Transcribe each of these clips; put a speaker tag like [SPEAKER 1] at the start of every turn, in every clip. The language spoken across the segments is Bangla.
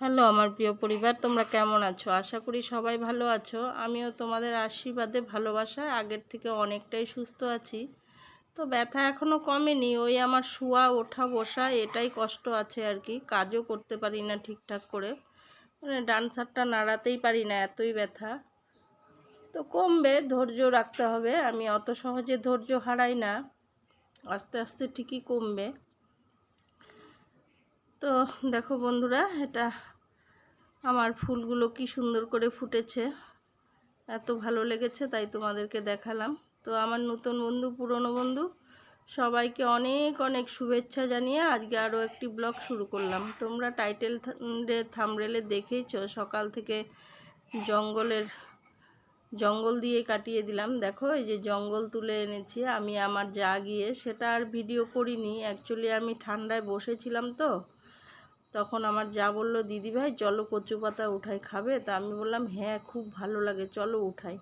[SPEAKER 1] হ্যালো, আমার প্রিয় পরিবার, তোমরা কেমন আছো? আশা করি সবাই ভালো আছো। আমিও তোমাদের আশীর্বাদে, ভালোবাসায় আগের থেকে অনেকটাই সুস্থ আছি। তো ব্যথা এখনও কমেনি, ওই আমার শোয়া, ওঠা, বসা, এটাই কষ্ট আছে আর কি। কাজও করতে পারি না ঠিকঠাক করে। মানে ডান্সারটা নাড়াতেই পারি না, এতই ব্যথা। তো কমবে, ধৈর্য রাখতে হবে। আমি অত সহজে ধৈর্য হারাই না। আস্তে আস্তে ঠিকই কমবে। তো দেখো বন্ধুরা, এটা আমার ফুলগুলো কি সুন্দর করে ফুটেছে। এত ভালো লেগেছে, তাই তোমাদেরকে দেখালাম। তো আমার নতুন বন্ধু, পুরনো বন্ধু, সবাইকে অনেক অনেক শুভেচ্ছা জানিয়ে আজকে আরও একটি ব্লগ শুরু করলাম। তোমরা টাইটেল থামরেলে দেখেইছ, সকাল থেকে জঙ্গলের, জঙ্গল দিয়ে কাটিয়ে দিলাম। দেখো, এই যে জঙ্গল তুলে এনেছি, আমি আমার যা গিয়ে সেটা আর ভিডিও করিনি। অ্যাকচুয়ালি আমি ঠান্ডায় বসেছিলাম তো। তখন আমার যা বলল, দিদি ভাই, চলো কচু পাতা উঠাই, খাবে? তা আমি বললাম হ্যাঁ খুব ভালো লাগে, চলো উঠাই।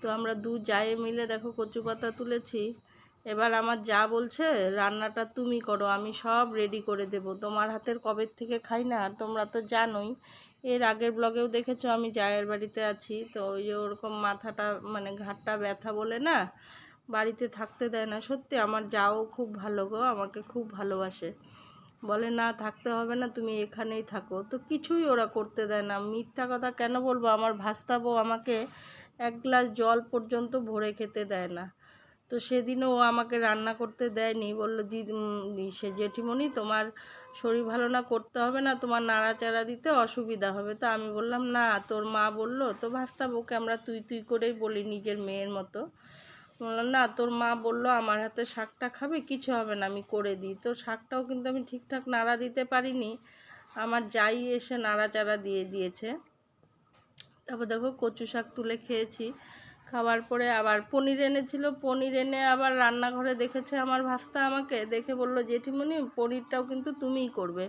[SPEAKER 1] তো আমরা দু জায়ে মিলে দেখো কচু পাতা তুলেছি। এবার আমার যা বলছে, রান্নাটা তুমি করো, আমি সব রেডি করে দেব। তোমার হাতের কবের থেকে খাই না আর তোমরা তো জানোই। এর আগের ব্লগেও দেখেছ, আমি জায়ের বাড়িতে আছি। তো ওই যে ওরকম মাথাটা মানে ঘাটটা ব্যথা বলে না, বাড়িতে থাকতে দেয় না। সত্যি, আমার যাও খুব ভালো গো, আমাকে খুব ভালোবাসে। বলে, না, থাকতে হবে না, তুমি এখানেই থাকো। তো কিছুই ওরা করতে দেয় না। মিথ্যা কথা কেন বলব? আমার ভাস্তাবো আমাকে এক গ্লাস জল পর্যন্ত ভরে খেতে দেয় না। তো সেদিনও ও আমাকে রান্না করতে দেয়নি। বলল দিদি সে জেঠিমণি, তোমার শরীর ভালো না, করতে হবে না, তোমার নাড়াচাড়া দিতে অসুবিধা হবে। তো আমি বললাম, না, তোর মা বলল। তো ভাস্তাবোকে আমরা তুই তুই করেই বলি নিজের মেয়ের মতো। বললাম, না, তোর মা বলল আমার হাতে শাকটা খাবে, কিছু হবে না, আমি করে দিই। তো শাকটাও কিন্তু আমি ঠিকঠাক নাড়া দিতে পারিনি। আমার যাই এসে নাড়াচাড়া দিয়ে দিয়েছে। তারপর দেখো কচু শাক তুলে খেয়েছি। খাওয়ার পরে আবার পনির এনেছিল। পনির এনে আবার রান্নাঘরে দেখেছে আমার ভাস্তা আমাকে, দেখে বলল, জেঠিমণি, পনিরটাও কিন্তু তুমিই করবে।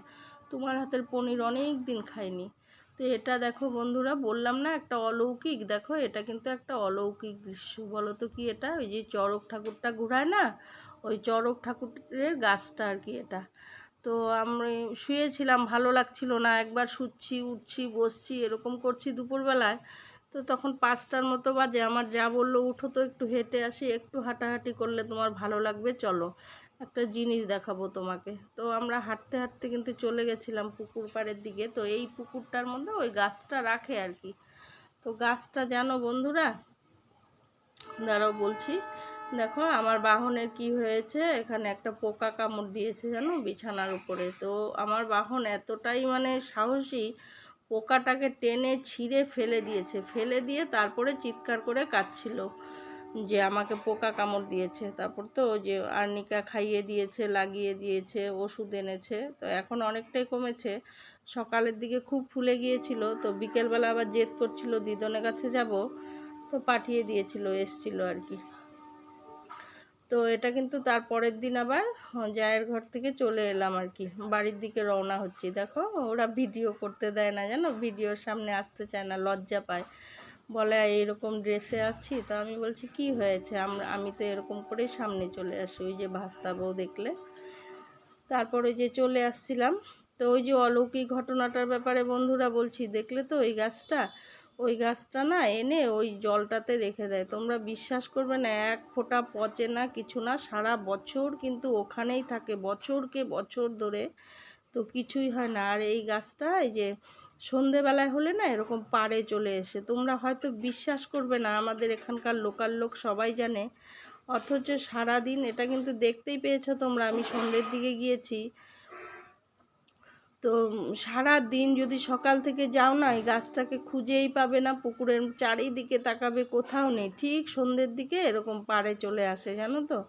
[SPEAKER 1] তোমার হাতের পনির অনেক দিন খাইনি। তো এটা দেখো বন্ধুরা, বললাম না একটা অলৌকিক। দেখো এটা কিন্তু একটা অলৌকিক দৃশ্য। বলো তো কি এটা? ওই যে চড়ক ঠাকুরটা ঘুরায় না? ওই চড়ক ঠাকুরের গাছটা আর কি এটা। তো আমি শুয়েছিলাম, ভালো লাগছিল না। একবার শুচ্ছি, উঠছি, বসছি, এরকম করছি দুপুরবেলায়। তো তখন পাঁচটার মতো বাজে। আমার যা বলল, উঠো তো, একটু হেঁটে আসি, একটু হাঁটাহাঁটি করলে তোমার ভালো লাগবে, চলো। একটা জিনিস দেখাবো তোমাকে। তো আমরা হাঁটতে হাঁটতে কিন্তু চলে গেছিলাম পুকুর পাড়ের দিকে। তো এই পুকুরটার মধ্যে ওই গাছটা রাখে আর কি। তো গাছটা জানো বন্ধুরা? দাঁড়াও বলছি। দেখো, আমার বাহনের কি হয়েছে? এখানে একটা পোকা কামড় দিয়েছে জানো বিছানার উপরে। তো আমার বাহন এতটাই মানে সাহসী, পোকাটাকে টেনে ছিঁড়ে ফেলে দিয়েছে। ফেলে দিয়ে তারপরে চিৎকার করে কাটছিল যে আমাকে পোকা কামড় দিয়েছে। তারপর তো যে আর্নিকা খাইয়ে দিয়েছে, লাগিয়ে দিয়েছে, ওষুধ এনেছে। তো এখন অনেকটাই কমেছে। সকালের দিকে খুব ফুলে গিয়েছিল। তো বিকেলবেলা আবার জেদ করছিল, দিদনের কাছে যাব। তো পাঠিয়ে দিয়েছিল, এসছিল আর কি। তো এটা কিন্তু তার পরের দিন আবার জায়ের ঘর থেকে চলে এলাম আর কি। বাড়ির দিকে রওনা হচ্ছি। দেখো, ওরা ভিডিও করতে দেয় না জানো? ভিডিওর সামনে আসতে চায় না, লজ্জা পায়। বলে এরকম ড্রেসে আছি। তো আমি বলছি, কি হয়েছে? আমরা আমি তো এরকম করেই সামনে চলে আসি, ওই যে ভাস্তা বউ দেখলে। তারপরে যে চলে আসছিলাম। তো ওই যে অলৌকিক ঘটনাটার ব্যাপারে বন্ধুরা বলছি, দেখলে তো ওই গাছটা? ওই গাছটা না এনে ওই জলটাতে রেখে দেয়। তোমরা বিশ্বাস করবে না, এক ফোঁটা পচে না কিছু না, সারা বছর কিন্তু ওখানেই থাকে, বছরকে বছর ধরে। তো কিছুই হয় না। আর এই গাছটা, এই যে সন্ধেবেলায় হলে না এরকম পাড়ে চলে এসে। তোমরা হয়তো বিশ্বাস করবে না, আমাদের এখানকার লোকাল লোক সবাই জানে। অথচ সারাদিন এটা কিন্তু দেখতেই পেয়েছ তোমরা, আমি সন্ধ্যের দিকে গিয়েছি। তো সারা দিন যদি সকাল থেকে যাও না, এই গাছটাকে খুঁজেই পাবে না, পুকুরের চারিদিকে তাকাবে কোথাও নেই। ঠিক সন্ধ্যের দিকে এরকম পাড়ে চলে আসে, জানো তো।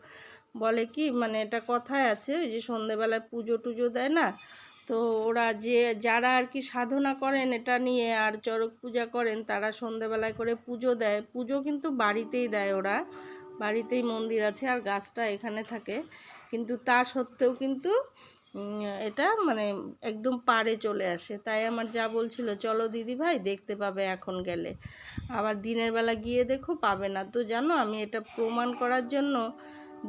[SPEAKER 1] বলে কি মানে এটা কথায় আছে, ওই যে সন্ধেবেলায় পুজো টুজো দেয় না তো ওরা যে, যারা আর কি সাধনা করেন এটা নিয়ে আর চড়ক পূজা করেন, তারা সন্ধেবেলায় করে পুজো দেয়। পুজো কিন্তু বাড়িতেই দেয় ওরা। বাড়িতেই মন্দির আছে আর গাছটা এখানে থাকে। কিন্তু তা সত্ত্বেও কিন্তু এটা মানে একদম পারে চলে আসে। তাই আমার যা বলছিল, চলো দিদি ভাই, দেখতে পাবে এখন গেলে। আবার দিনের বেলা গিয়ে দেখো, পাবে না। তো জানো, আমি এটা প্রমাণ করার জন্য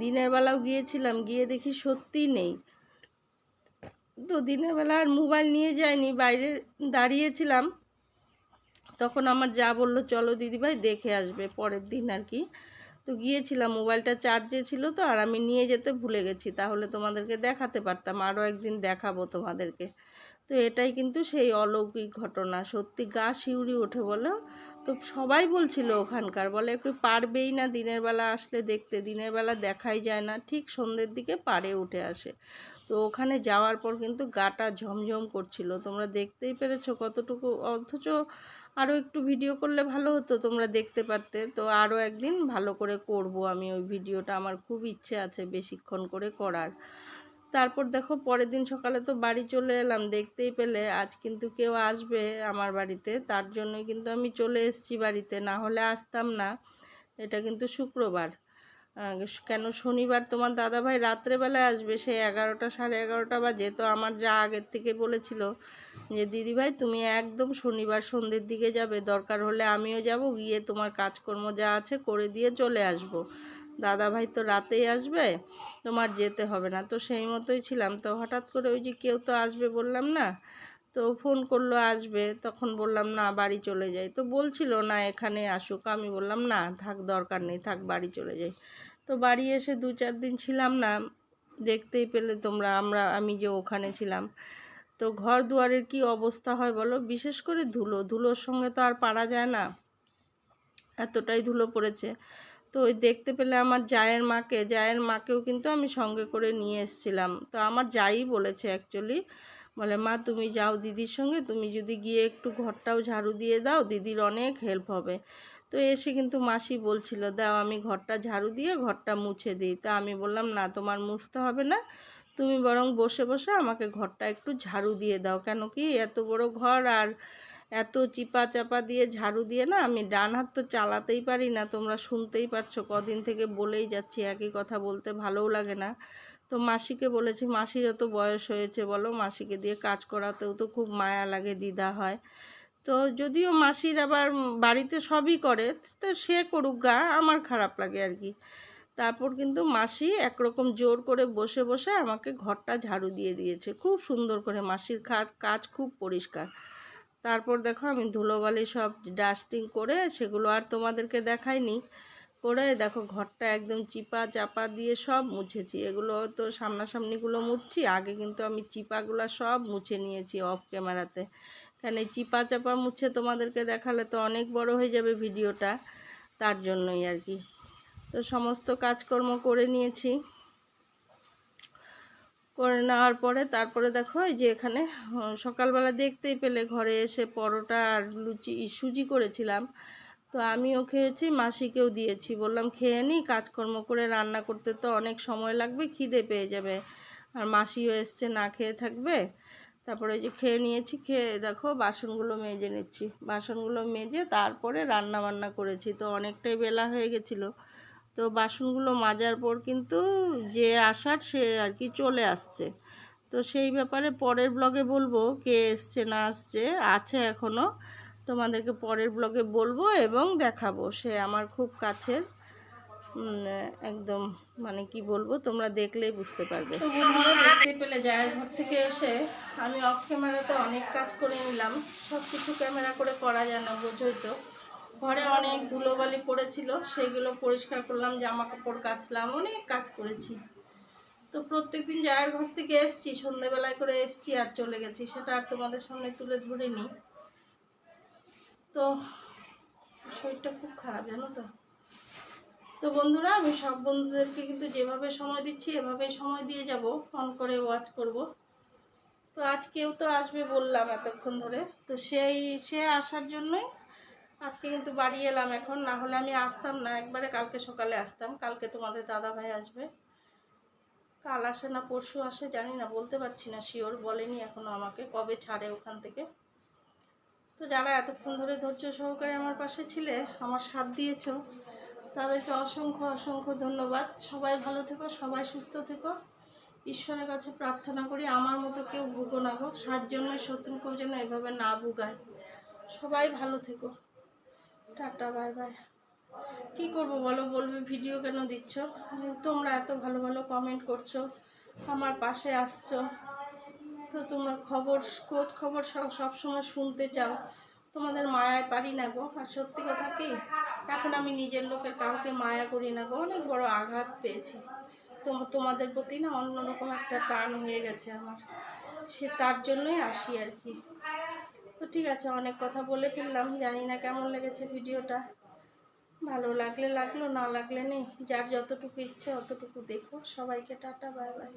[SPEAKER 1] দিনের বেলাও গিয়েছিলাম, গিয়ে দেখি সত্যি নেই। তো দিনের বেলা আর মোবাইল নিয়ে যাইনি, বাইরে দাঁড়িয়েছিলাম। তখন আমার যা বলল, চলো দিদিভাই, দেখে আসবে, পরের দিন আর কি। তো গিয়েছিলাম, মোবাইলটা চার্জে ছিল তো, আর আমি নিয়ে যেতে ভুলে গেছি, তাহলে তোমাদেরকে দেখাতে পারতাম, আরও একদিন দেখাবো তোমাদেরকে। তো এটাই কিন্তু সেই অলৌকিক ঘটনা, সত্যি গা শিউরি ওঠে বলো। তো সবাই বলছিল ওখানকার, বলে কেউ পারবেই না, দিনের বেলা আসলে দেখতে, দিনের বেলা দেখাই যায় না। ঠিক সন্ধ্যের দিকে পারে উঠে আসে। তো ওখানে যাওয়ার পর কিন্তু গাটা ঝমঝম করছিল। তোমরা দেখতেই পেরেছ কতটুকু, অথচ আরও একটু ভিডিও করলে ভালো হতো তোমরা দেখতে পারতে। তো আরও একদিন ভালো করে করব আমি ওই ভিডিওটা আমার খুব ইচ্ছে আছে বেশিক্ষণ করে করার। তারপর দেখো পরের দিন সকালে তো বাড়ি চলে এলাম, দেখতেই পেলে আজ কিন্তু কেউ আসবে আমার বাড়িতে, তার জন্যই কিন্তু আমি চলে এসেছি বাড়িতে, না হলে আসতাম না। এটা কিন্তু শুক্রবার। কেন শনিবার তোমার দাদাভাই রাত্রেবেলায় আসবে? সে এগারোটা, সাড়ে এগারোটা বাজে। তো আমার যা আগের থেকে বলেছিল যে, দিদিভাই, তুমি একদম শনিবার সন্ধ্যের দিকে যাবে। দরকার হলে আমিও যাব, গিয়ে তোমার কাজকর্ম যা আছে করে দিয়ে চলে আসব। দাদাভাই তো রাতেই আসবে, তোমার যেতে হবে না। তো সেই মতোই ছিলাম। তো হঠাৎ করে ওই যে কেউ তো আসবে বললাম না তো ফোন করল, আসবে। তখন বললাম, না, বাড়ি চলে যাই। তো বলছিল, না, এখানে আসুক। আমি বললাম, না, থাক, দরকার নেই, থাক, বাড়ি চলে যাই। তো বাড়ি এসে দু চার দিন ছিলাম না, দেখতেই পেলে তোমরা, আমরা, আমি যে ওখানে ছিলাম। তো ঘর দুয়ারের কি অবস্থা হয় বলো? বিশেষ করে ধুলো। ধুলোর সঙ্গে তো আর পারা যায় না। এতটাই ধুলো পড়েছে। তো ওই দেখতে পেলে আমার জায়ের মাকে। জায়ের মাকেও কিন্তু আমি সঙ্গে করে নিয়ে এসেছিলাম। তো আমার যাই বলেছে অ্যাকচুয়ালি বলে, মা, তুমি যাও দিদির সঙ্গে, তুমি যদি গিয়ে একটু ঘরটাও ঝাড়ু দিয়ে দাও, দিদির অনেক হেল্প হবে। তো এসে কিন্তু মাসি বলছিল, দাও, আমি ঘরটা ঝাড়ু দিয়ে ঘরটা মুছে দিই। তা আমি বললাম, না, তোমার মুছতে হবে না, তুমি বরং বসে বসে আমাকে ঘরটা একটু ঝাড়ু দিয়ে দাও। কেন কি এত বড় ঘর আর এত চিপা চাপা দিয়ে ঝাড়ু দিয়ে না, আমি ডান হাত তো চালাতেই পারি না, তোমরা শুনতেই পারছ, কদিন থেকে বলেই যাচ্ছি, একই কথা বলতে ভালোও লাগে না। তো মাসিকে বলেছি, মাসিরও তো বয়স হয়েছে বলো, মাসিকে দিয়ে কাজ করাতেও তো খুব মায়া লাগে দিদা হয়। তো যদিও মাসির আবার বাড়িতে সবই করে, তো সে করুক গা, আমার খারাপ লাগে আর কি। তারপর কিন্তু মাসি একরকম জোর করে বসে বসে আমাকে ঘরটা ঝাড়ু দিয়ে দিয়েছে, খুব সুন্দর করে। মাসির কাজ কাজ খুব পরিষ্কার। তারপর দেখো আমি ধুলোবালি সব ডাস্টিং করে সেগুলো আর তোমাদেরকে দেখাইনি। করে, দেখো ঘরটা একদম চিপা চাপা দিয়ে সব মুছেছি। এগুলো তো সামনাসামনিগুলো মুছছি, আগে কিন্তু আমি চিপাগুলো সব মুছে নিয়েছি অফ ক্যামেরাতে এই চিপা চাপা মুছে তোমাদেরকে দেখালে তো অনেক বড় হয়ে যাবে ভিডিওটা, তার জন্যই আর কি। তো সমস্ত কাজকর্ম করে নিয়েছি। করে নেওয়ার পরে তারপরে দেখো এই যে এখানে সকালবেলা দেখতেই পেলে ঘরে এসে পরোটা আর লুচি, সুজি করেছিলাম। তো আমিও খেয়েছি, মাসিকেও দিয়েছি। বললাম, খেয়ে নিই কাজকর্ম করে রান্না করতে তো অনেক সময় লাগবে, খিদে পেয়ে যাবে। আর মাসিও এসছে, না খেয়ে থাকবে। তারপরে ওই যে খেয়ে নিয়েছি, খেয়ে দেখো বাসনগুলো মেজে নিচ্ছি। বাসনগুলো মেজে তারপরে রান্না বান্না করেছি। তো অনেকটাই বেলা হয়ে গেছিল। তো বাসনগুলো মাজার পর কিন্তু যে আসার সে আর কি চলে আসছে। তো সেই ব্যাপারে পরের ব্লগে বলব, কে এসছে না আসছে, আছে এখনও তোমাদেরকে পরের ব্লগে বলব এবং দেখাবো। সে আমার খুব কাছের একদম মানে কি বলব, তোমরা দেখলেই বুঝতে পারবে। তো দেখতে পেলে জায়ের ঘর থেকে এসে আমি অফ ক্যামেরাতে অনেক কাজ করে নিলাম। সব কিছু ক্যামেরা করে করা যায় না, বোঝোই তো। ঘরে অনেক ধুলোবালি পড়েছিল সেগুলো পরিষ্কার করলাম জামা কাপড় কাচলাম, অনেক কাজ করেছি। তো প্রত্যেকদিন জায়ের ঘর থেকে এসছি সন্ধ্যেবেলায় করে এসছি আর চলে গেছি। সেটা আর তোমাদের সামনে তুলে ধরিনি। তো শরীরটা খুব খারাপ, জানো তো? তো বন্ধুরা, আমি সব বন্ধুদেরকে কিন্তু যেভাবে সময় দিচ্ছি, এভাবেই সময় দিয়ে যাব। ফোন করে ওয়াচ করব। তো আজ কেউ তো আসবে বললাম এতক্ষণ ধরে। তো সেই, সে আসার জন্যই আজকে কিন্তু বাড়ি এলাম এখন। না হলে আমি আসতাম না, একবারে কালকে সকালে আসতাম। কালকে তোমাদের দাদা ভাই আসবে। কাল আসে না, পরশু আসে, জানি না, বলতে পারছি না শিওর বলেনি এখনও আমাকে। কবে ছাড়ে ওখান থেকে? তো যারা এতক্ষণ ধরে ধৈর্য সহকারে আমার পাশে ছিলে, আমার সাথ দিয়েছ, তাদেরকে অসংখ্য অসংখ্য ধন্যবাদ। সবাই ভালো থেকো, সবাই সুস্থ থেকো। ঈশ্বরের কাছে প্রার্থনা করি, আমার মতো কেউ ভুগো না গো। সাতজনের শত্রুকেও যেন এভাবে না ভুগায়। সবাই ভালো থেকো। Tata, bye bye. কি করব বলো? বলবে, ভিডিও কেন দিচ্ছ? তোমরা এত ভালো ভালো কমেন্ট করছ, আমার পাশে আসছো। তো তোমরা খবর, খোঁজ খবর সব সবসময় শুনতে চাও। তোমাদের মায়ায় পারি না গো, আর সত্যি কথা কি? এখন আমি নিজের লোকের কাউকে মায়া করি না গো, অনেক বড় আঘাত পেয়েছি। তো তোমাদের প্রতি না অন্যরকম একটা টান হয়ে গেছে আমার। সে তার জন্যই আসি আর কি। তো ঠিক আছে, অনেক কথা বলে ফেললাম, জানি না কেমন লেগেছে ভিডিওটা। ভালো লাগলে লাগল, না লাগলে নেই। যার যতটুকু ইচ্ছে অতটুকু দেখো। সবাইকে টাটা, বাই বাই।